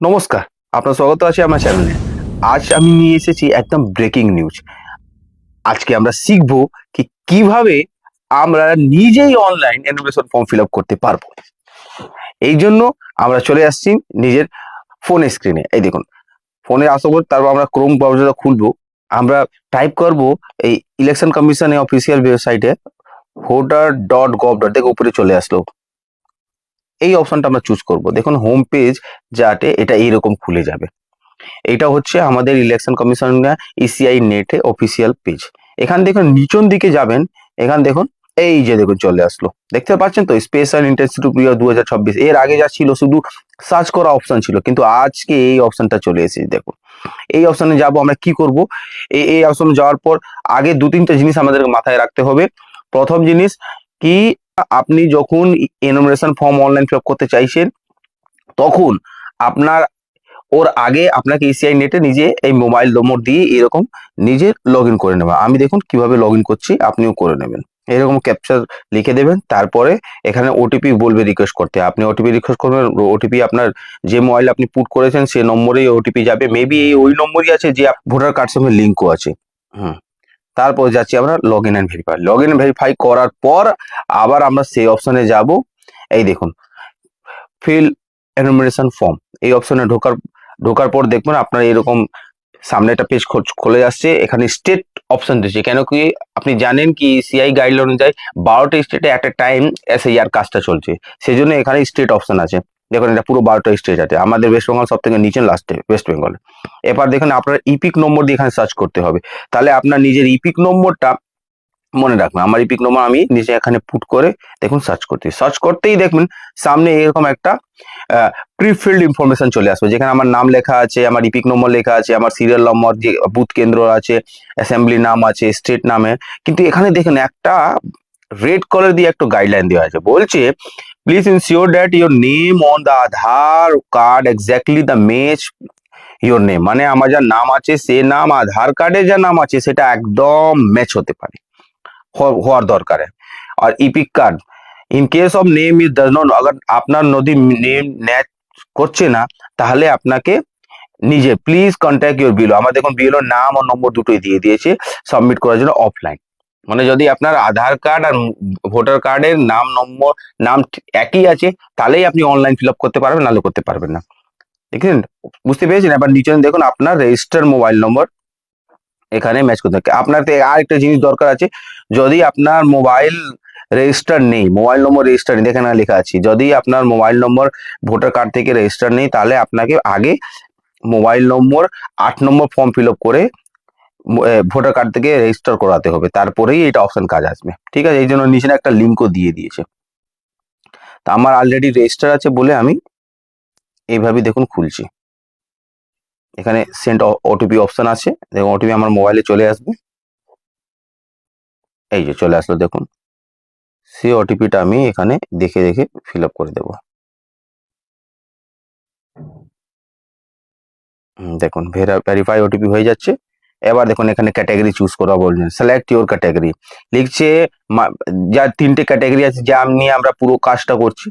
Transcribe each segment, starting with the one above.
নমস্কার, আপনার স্বাগত আছে আমার চ্যানেলে আজ আমি নিয়ে এসেছি একদম ব্রেকিং নিউজ আজকে আমরা শিখব কি কীভাবে আমরা নিজেই online enumeration form fill up করতে পারব। এই জন্য আমরা চলে আসছি নিজের ফোন স্ক্রিনে এই দেখুন ফোনে আসব তারপর আমরা ক্রোম ব্রাউজারটা খুলবো। আমরা টাইপ করব এই ইলেকশন কমিশনের অফিসিয়াল ওয়েবসাইটে ভোটার ডট গভ ডট দেখে উপরে চলে আসলো। এই অপশনটা আমরা চুজ করব। দেখুন হোম পেজ যাতে এটা এইরকম খুলে যাবে। এটা হচ্ছে আমাদের ইলেকশন কমিশন ইসিআই নেটে অফিসিয়াল পেজ এখান দেখুন, নিচন দিকে যাবেন, এখান দেখুন, এই যে দেখুন, চলে আসলো। দেখতে পাচ্ছেন তো স্পেশাল ইন্টেন্সিটি পিরিয়ড দু এর আগে যা ছিল, শুধু সার্চ করা অপশন ছিল, কিন্তু আজকে এই অপশনটা চলে এসেছে, দেখুন। এই অপশনে যাব আমরা, কি করব? এই এই অপশনে যাওয়ার পর আগে দু তিনটা জিনিস আমাদেরকে মাথায় রাখতে হবে। প্রথম জিনিস, কি আপনি যখন এনুমারেশন ফর্ম অনলাইন ফিল করতে চাইছেন, তখন আপনার, ওর আগে আপনাকে ইসিআই নেটে নিজে এই মোবাইল নম্বর দিয়ে এরকম নিজে লগ করে নেবেন। আমি দেখুন কীভাবে লগ করছি, আপনিও করে নেবেন। এরকম ক্যাপচার লিখে দেবেন, তারপরে এখানে ওটিপি বলবে রিকোয়েস্ট করতে। আপনি ওটিপি রিকোয়েস্ট করবেন ওটিপি আপনার যে মোবাইল আপনি পুট করেছেন, সে নম্বরেই ওটিপি যাবে। মেবি এই ওই নম্বরই আছে যে ভোটার কার্ড সঙ্গে লিঙ্কও আছে। হুম। তারপর যাচ্ছি আমরা log in and verify log in verify করার পর আবার আমরা সেই অপশনে যাব। এই দেখুন ফিল এনুমারেশন ফর্ম এই অপশনে ঢোকার ঢোকার পর দেখবেন আপনার এরকম সামনে একটা পেজ খুলে আসছে এখানে স্টেট অপশন দিচ্ছে। কেন কি আপনি জানেন কি সিআই গাইডলাইন অনুযায়ী বারোটা স্টেটে একটা টাইম এস কাজটা চলছে। সেই জন্য এখানে স্টেট অপশন আছে। দেখুন এটা পুরো বারোটা স্টেট আছে। আমাদের ওয়েস্ট বেঙ্গল সব থেকে নিচে লাস্টে ওয়েস্ট বেঙ্গল এবার দেখুন আপনার ইপিক নম্বর দিয়ে এখানে সার্চ করতে হবে। তাহলে আপনার নিজের ইপিক নম্বরটা মনে রাখবেন। আমার ইপিক নম্বর আমি নিজে এখানে পুট করে দেখুন সার্চ করতে সার্চ করতেই দেখবেন সামনে এরকম একটা প্রিফিল্ড ইনফরমেশন চলে আসবে। যেখানে আমার নাম লেখা আছে, আমার ইপিক নম্বর লেখা আছে, আমার সিরিয়াল নম্বর যে বুথ কেন্দ্র আছে অ্যাসেম্বলি নাম আছে স্টেট নামে। কিন্তু এখানে দেখেন একটা রেড কালার দিয়ে একটা গাইডলাইন দেওয়া আছে। বলছে please ensure that your name on the Aadhaar card exactly the match your name মানে আমার যা নাম আছে, সে নাম আধার কার্ডে যা নাম আছে, সেটা একদম ম্যাচ হতে পারে। হওয়ার দরকার। আর EPIC card in case of name is does not agar আপনার নদী নেম ম্যাচ করছে না, তাহলে আপনাকে নিজে প্লিজ কন্ট্যাক্ট ইউর বিলো আমার দেখুন বিলোর নাম ও নম্বর দুটোই দিয়ে দিয়েছে সাবমিট করার জন্য অফলাইন মানে যদি আপনার আধার কার্ড আর ভোটার কার্ডের নাম, নম্বর, নাম একই আছে, তাহলেই আপনি অনলাইন ফিল করতে পারবেন, নাহলে করতে পারবেন না। দেখলেন বুঝতে পেরেছেন? এবার নিচে দেখুন আপনার রেজিস্টার মোবাইল নম্বর এখানে ম্যাচ করতে হবে। আপনার আর একটা জিনিস দরকার আছে, যদি আপনার মোবাইল রেজিস্টার নেই মোবাইল নম্বর রেজিস্টার নেই এখানে লেখা আছে, যদি আপনার মোবাইল নম্বর ভোটার কার্ড থেকে রেজিস্টার নেই, তাহলে আপনাকে আগে মোবাইল নম্বর আট নম্বর ফর্ম ফিল করে ভোটার কার্ড থেকে রেজিস্টার করাতে হবে। তারপরেই এটা অপশন কাজ আসবে। ঠিক আছে? এই জন্য নিচে একটা লিঙ্কও দিয়ে দিয়েছে। তা আমার অলরেডি রেজিস্টার আছে বলে আমি এইভাবে দেখুন খুলছি। এখানে সেন্ড ওটিপি অপশন আছে। দেখুন ওটিপি আমার মোবাইলে চলে আসবে। এই যে চলে আসলো, দেখুন। সেই ওটিপিটা আমি এখানে দেখে দেখে ফিল করে দেব। দেখুন ভেরিফাই ওটিপি হয়ে যাচ্ছে। এবার দেখুন এখানে ক্যাটাগরি চুজ করা বলছেন। সিলেক্ট ইউর ক্যাটাগরি লিখছে যা তিনটে ক্যাটাগরি আছে, যা নিয়ে আমরা পুরো কাজটা করছি।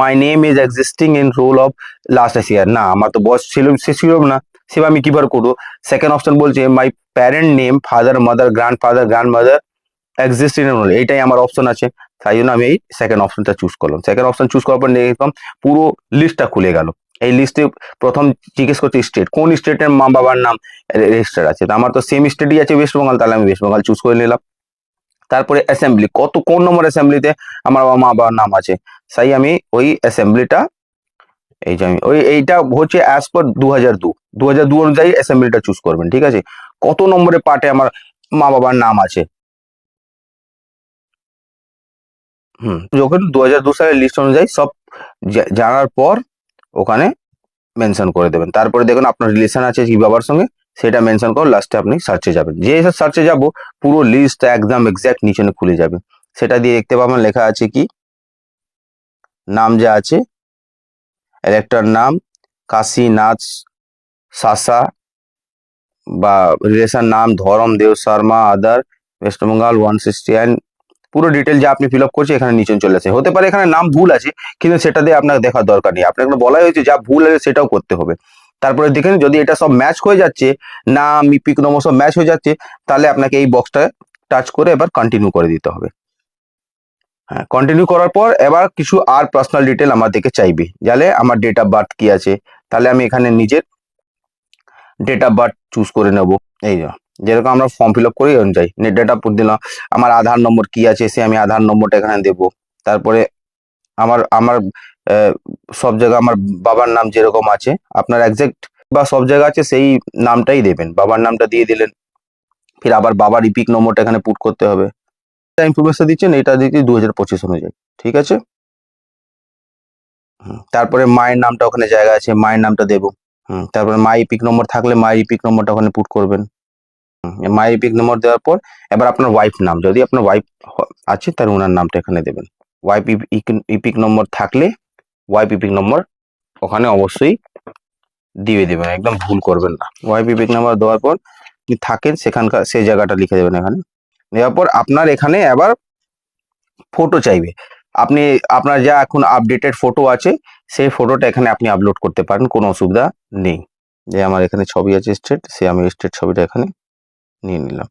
My name is existing in roll of last year না, আমার তো বয়স ছিল, সে ছিল না। সেবা আমি কীভাবে করব? সেকেন্ড অপশন বলছে my parent name father mother grand father grand mother existing in roll এইটাই আমার অপশন আছে। তাই জন্য আমি এই সেকেন্ড অপশনটা চুজ করলাম। সেকেন্ড অপশন চুজ করার পর দেখলাম, পুরো লিস্টটা খুলে গেল। এই লিস্টে প্রথম জিজ্ঞেস করছে স্টেট কোন স্টেটের মা বাবার নাম রেজিস্টার আছে? তো আমার তো সেম স্টেটই আছে ওয়েস্ট বেঙ্গল তাহলে আমি ওয়েস্ট বেঙ্গল চুজ করে নিলাম। তারপরে অ্যাসেম্বলি কত, কোন নম্বর অ্যাসেম্বলিতে আমার বাবা, মা বাবার নাম আছে? তাই আমি ওই অ্যাসেম্বলিটা এই যে আমি, ওই এইটা হচ্ছে অ্যাজ পার দু হাজার দু। দু হাজার দু অনুযায়ী অ্যাসেম্বলিটা চুজ করবেন, ঠিক আছে? কত নম্বরে পার্টে আমার মা বাবার নাম আছে? হুম, যখন দু হাজার দু সালের লিস্ট অনুযায়ী সব জানার পর ওখানে মেনশন করে দেবেন। তারপরে দেখুন আপনার রিলেশন আছে কি বাবার সঙ্গে, সেটা মেনশন করে লাস্টে আপনি সার্চে যাবেন। যে সার্চে যাব, পুরো লিস্ট একদম এক্স্যাক্ট নিচে খুলে যাবে। সেটা দিয়ে দেখতে পাবেন লেখা আছে কি, নাম যা আছে ইলেক্টর নাম কাশীনাথ সাসা, বা রিলেশন নাম, Dharam, Dev, Sharma, other West Bengal one sixty পুরো ডিটেল যা আপনি ফিল আপ করছে এখানে নিচে চলে আসে। হতে পারে এখানে নাম ভুল আছে, কিন্তু সেটা দিয়ে আপনাকে দেখার দরকার নেই। আপনাকে বলাই হয়েছে যা ভুল আছে সেটাও করতে হবে। তারপরে দেখেন যদি এটা সব ম্যাচ হয়ে যাচ্ছে, নাম পিক নম্বর সব ম্যাচ হয়ে যাচ্ছে, তাহলে আপনাকে এই বক্সটা টাচ করে এবার কন্টিনিউ করে দিতে হবে। হ্যাঁ কন্টিনিউ করার পর এবার কিছু আর পার্সোনাল ডিটেল আমার থেকে চাইবে। যাহলে আমার ডেট অফ বার্থ কি আছে, তাহলে আমি এখানে নিজের ডেট অফ বার্থ চুজ করে নেব। এই যেরকম আমরা ফর্ম ফিল আপ করি অনুযায়ী নেট ডেটা দিলাম আমার আধার নম্বর কি আছে সে আমি আধার নম্বরটা এখানে দেব। তারপরে আমার আমার সব জায়গায় আমার বাবার নাম যেরকম আছে আপনার একজ্যাক্ট বা সব জায়গা আছে সেই নামটাই দেবেন। বাবার নামটা দিয়ে দিলেন ফির আবার বাবার ইপিক নম্বরটা এখানে পুট করতে হবে। ইনফরমেশন দিচ্ছেন এটা দিচ্ছি দু হাজার পঁচিশ অনুযায়ী ঠিক আছে? তারপরে মায়ের নামটা ওখানে জায়গা আছে মায়ের নামটা দেবো। হুম, তারপরে মায়ের ইপিক নম্বর থাকলে মায়ের ইপিক নম্বরটা ওখানে পুট করবেন। হুম, মায়ের ইপিক নম্বর দেওয়ার পর এবার আপনার ওয়াইফ নাম যদি আপনার ওয়াইফ আছে তাহলে ওনার নামটা এখানে দেবেন। ওয়াইফ ইপিক নম্বর থাকলে ওয়াইফ ইপিক নম্বর ওখানে অবশ্যই দিয়ে দেবেন একদম ভুল করবেন না। ওয়াইফ ইপিক নম্বর দেওয়ার পর থাকেন সেখানকার সেই জায়গাটা লিখে দেবেন এখানে। দেওয়ার পর আপনার এখানে আবার ফটো চাইবে। আপনি আপনার যা এখন আপডেটেড ফটো আছে সেই ফটোটা এখানে আপনি আপলোড করতে পারেন কোনো অসুবিধা নেই। যে আমার এখানে ছবি আছে স্টেট সে আমি স্টেট ছবিটা এখানে নিয়ে নিলাম।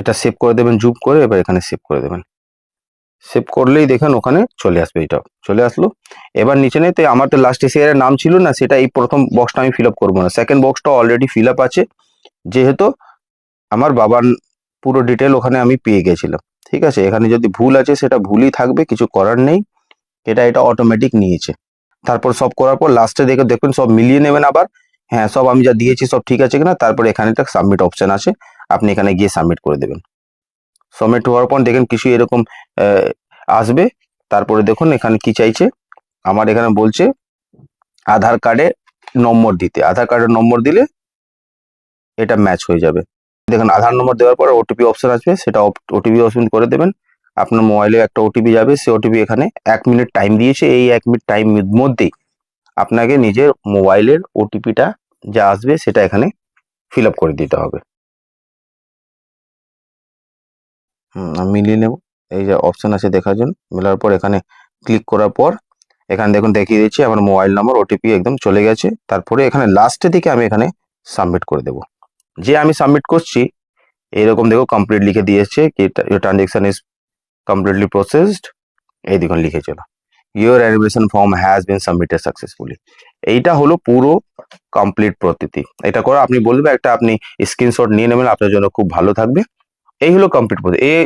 এটা সেভ করে দেবেন জুম করে এবার এখানে সেভ করে দেবেন। সেভ করলেই দেখেন ওখানে চলে আসবে এটা চলে আসলো। এবার নিচে নেই, তো আমার তো লাস্ট এসিয়ারের নাম ছিল না, সেটা এই প্রথম বক্সটা আমি ফিল আপ করব না। সেকেন্ড বক্সটা অলরেডি ফিল আপ আছে। যেহেতু আমার বাবার পুরো ডিটেল ওখানে আমি পেয়ে গেছিলাম। ঠিক আছে? এখানে যদি ভুল আছে, সেটা ভুলই থাকবে, কিছু করার নেই। এটা এটা অটোমেটিক নিয়েছে। তারপর সব করার পর লাস্টে দেখে দেখুন, সব মিলিয়ে নেবেন আবার। হ্যাঁ সব আমি যা দিয়েছি, সব ঠিক আছে কিনা? তারপরে এখানে একটা সাবমিট অপশন আছে। আপনি এখানে গিয়ে সাবমিট করে দেবেন। সাবমিট হওয়ার পর দেখেন কিছু এরকম আসবে। তারপরে দেখুন এখানে কি চাইছে? আমার এখানে বলছে, আধার কার্ডে নম্বর দিতে। আধার কার্ডের নম্বর দিলে এটা ম্যাচ হয়ে যাবে। দেখুন, আধার নম্বর দেওয়ার পর ওটিপি অপশন আসবে। সেটা ওটিপি অপশন করে দেবেন। আপনার মোবাইলে একটা ওটিপি যাবে, সে ওটিপি এখানে এক মিনিট টাইম দিয়েছে। এই এক মিনিট টাইম মধ্যেই আপনাকে নিজের মোবাইলের ওটিপিটা যা আসবে, সেটা এখানে ফিল করে দিতে হবে। আমি মিলিয়ে নেব। এই যে অপশন আছে দেখার জন্য। মেলার পর এখানে ক্লিক করার পর এখানে দেখুন, দেখিয়ে দিচ্ছি, আমার মোবাইল নাম্বার ওটিপি একদম চলে গেছে। তারপরে এখানে লাস্টের দিকে আমি এখানে সাবমিট করে দেব। যে আমি সাবমিট করছি এরকম দেখো কমপ্লিট লিখে দিয়েছে, কি ট্রানজেকশন ইজ কমপ্লিটলি প্রসেসড এই দেখুন লিখেছিল your animation form has been submitted successfully এইটা হলো পুরো কমপ্লিট প্রতিটি। এটা করে, আপনি বলবেন একটা আপনি স্ক্রিনশট নিয়ে নেবেন, আপনার জন্য খুব ভালো থাকবে। এই হলো কমপ্লিট প্রসেস এই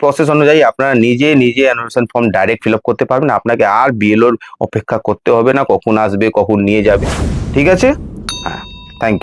প্রসেস অনুযায়ী আপনারা নিজে নিজে অ্যানিমেশন ফর্ম ডাইরেক্ট ফিল করতে পারবেন। আপনাকে আর বিএলওর অপেক্ষা করতে হবে না, কখন আসবে, কখন নিয়ে যাবে। ঠিক আছে? হ্যাঁ থ্যাংক ইউ